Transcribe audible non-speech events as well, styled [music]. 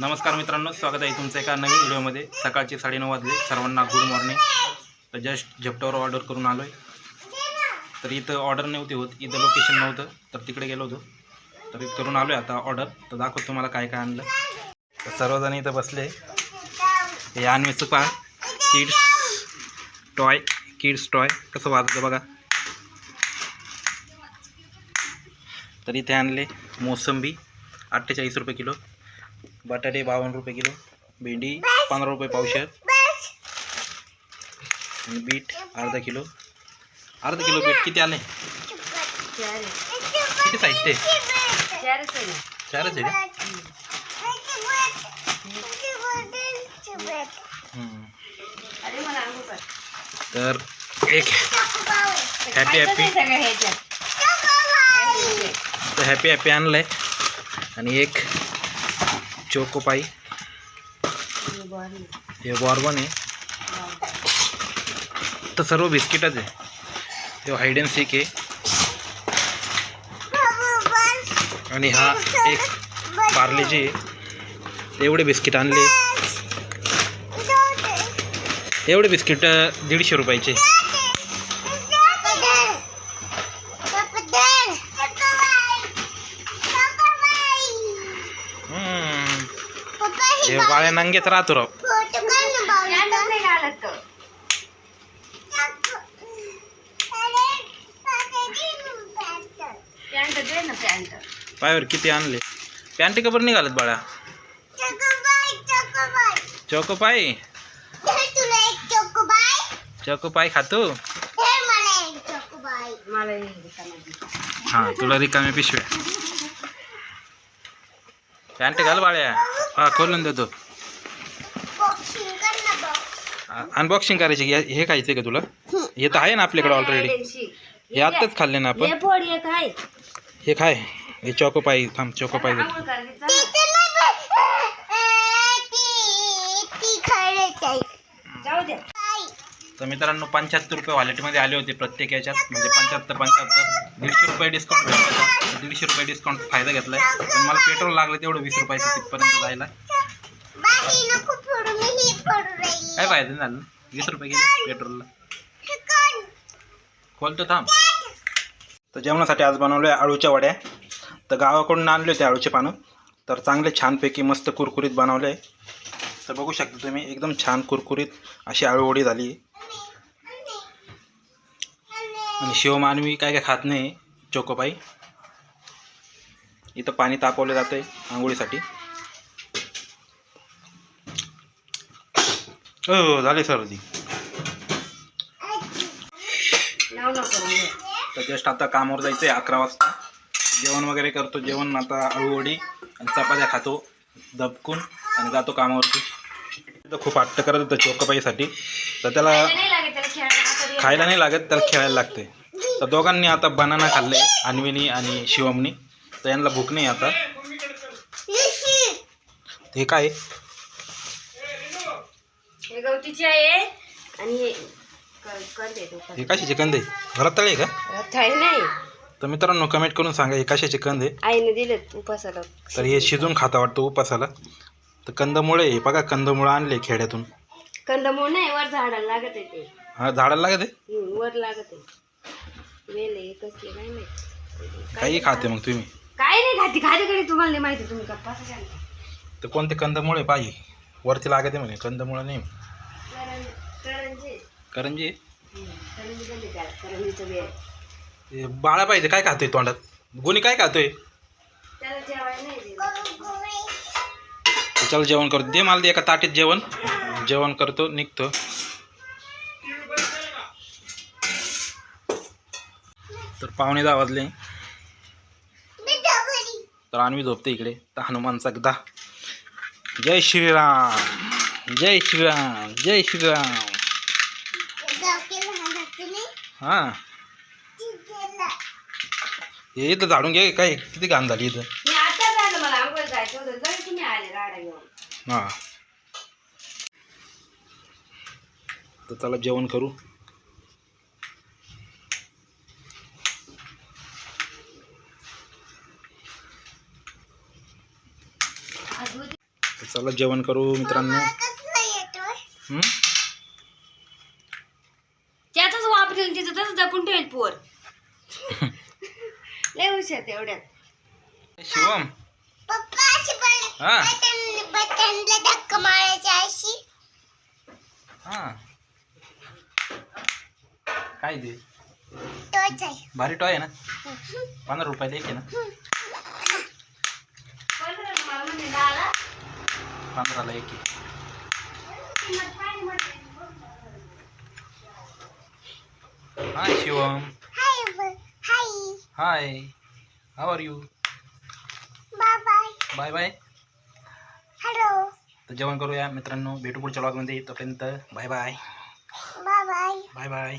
नमस्कार मित्रांनो स्वागत आहे तुमचं एका नवीन व्हिडिओमध्ये. सकाळचे साडेनऊ वाजले सर्वांना गुड मॉर्निंग तर जस्ट झपट्यावर ऑर्डर करून आलो आहे तर इथं ऑर्डर नव्हती होत इथं लोकेशन नव्हतं. तर तिकडे गेलो होतो. तर करून आलो आहे आता ऑर्डर तर दाखवतो तुम्हाला काय काय आणलं. तर सर्वजण इथं बसले. हे आणवीचं पहा. किड्स टॉय किड्स टॉय कसं वाजतं बघा. तर इथे आणले मोसंबी अठ्ठेचाळीस रुपये किलो. बटाटे बावन्न रुपये किलो भेंडी पंधरा रुपये पावशेर. आणि बीट अर्धा किलो. अर्धा किलो बीट किती आले? किती साहित्य आहे? चारच आहे का. तर एक हॅपी हॅपी तर हॅपी हॅपी आणलं आहे आणि एक चोकोपाई. हे बॉर्बन आहे. तर सर्व बिस्किटच आहे. तो हायड अँड सीक आहे. आणि हा एक पार्लेचे आहे एवढे बिस्किट आणले. एवढे बिस्किट दीडशे रुपयाचे. हे बाळ्या नंगेच राहतो राव. पायावर किती आणले? पॅन्ट कबर निघालत बाळा चोको पायी खातो? हा तुला रिकामी पिशव्या पॅन्ट घाल बाळ्या. हा खोलून देतो अनबॉक्सिंग करायची की हे खायचं का तुला? हे. तर आहे ना आपल्याकडे ऑलरेडी हे आत्ताच खाल्ले ना आपण. हे खाय हे चोकोपाई थांब चोकोपाई देतो तर मित्रांनो पंच्याहत्तर रुपये वॉलेटमध्ये आले होते प्रत्येक याच्यात. म्हणजे पंच्याहत्तर पंच्याहत्तर. दीडशे रुपये डिस्काउंट भेटला दीडशे रुपये डिस्काउंट फायदा घेतला आहे पण मला पेट्रोल लागलं तेवढं वीस रुपयाचं तिथपर्यंत जायला. काय फायदा झालं? वीस रुपये गेले पेट्रोलला खोलतो थांब. तर जेवणासाठी आज बनवलं आहे आळूच्या वड्या. तर गावाकडून आणले होते आळूचे पानं. तर चांगले छानपैकी मस्त कुरकुरीत बनवले आहे तर बघू शकता तुम्ही एकदम छान कुरकुरीत अशी आळूवडी झाली. आहे आणि शिवमानवी काय काय खात नाही चोकोपाई इथं पाणी तापवलं जातं आहे आंघोळीसाठी. हो झाले सर्दी. तर जस्ट आता कामावर जायचं आहे अकरा वाजता. जेवण वगैरे करतो जेवण आता आळूवडी आणि चपात्या खातो दबकून आणि जातो कामावरती. तर खूप हट्ट करत होतं चोकोपाईसाठी तर त्याला नाही लागत त्याला खेळायला आता रे- खायला नाही लागत त्याला खेळायला लागते. तर दोघांनी आता बनाना खाल्ले अन्वीनी आणि शिवमनी. तर यांना भूक नाही आता. हे काय? आहे? हे गवतीची आहे. आणि हे कशाचे कंद आहे? घरात तळे का? आहे नाही तर मित्रांनो कमेंट करून सांगा हे कशाचे कंद आहे. आईने दिलेत उपासाला. तर हे शिजून खाता वाटतं उपासाला. तर कंदमुळे हे बघा कंदमुळं आणले खेड्यातून. कंदमूळ नाही वर झाडाला लागत आहे ते. हा झाडाला लागत आहे? हम्म, वर लागत आहे. वेल आहे कसले नाही माहिती काही खाते मग तुम्ही? काय नाही खाती. खाते कडे तुम्हाला नाही माहिती तुम्ही गप्पा तर कोणते कंदमुळे पाहिजे? वरती लागते म्हणे कंदमुळं नाही. करंज- करंजी. करंजी? हम्म, करंजी दिली त्याला करंजीचं वेळ बाळा पाहिजे काय खातोय तोंडात? गुणी काय खातोय? त्याला जेवायला नाही दिलं चल जेवण करतो दे मला दे एका ताटीत जेवण. जेवण करतो निघतो. पावणे दहा वाजले. तर आणवी झोपते इकडे. तर हनुमानचा गदा जय श्रीराम. जय श्रीराम. जय श्रीराम. हा. हे इथं झाडून घे काय? किती घाण झाली इथं. मी आता झालं मला आंघोळ जायचं होतं. तरी तुम्ही आले राडा घेऊन. हां. तर चला जेवण करू. तर चला जेवण करू मित्रांनो. हं? त्यातच वापरेल तिचं तसं जपून ठेवेल पोर. [laughs] लय हुशार तेवढ्यात शिवम. हा. धक्का मारायची अशी. हा. काय तोच आहे भारी टॉय आहे ना? पंधरा रुपयाला एक आहे ना? पंधराला एक hi Shivam. Hi how are you bye bye hello तर जेवण करूया मित्रांनो. भेटू पुढच्या ब्लॉगमध्ये तोपर्यंत bye bye bye bye bye bye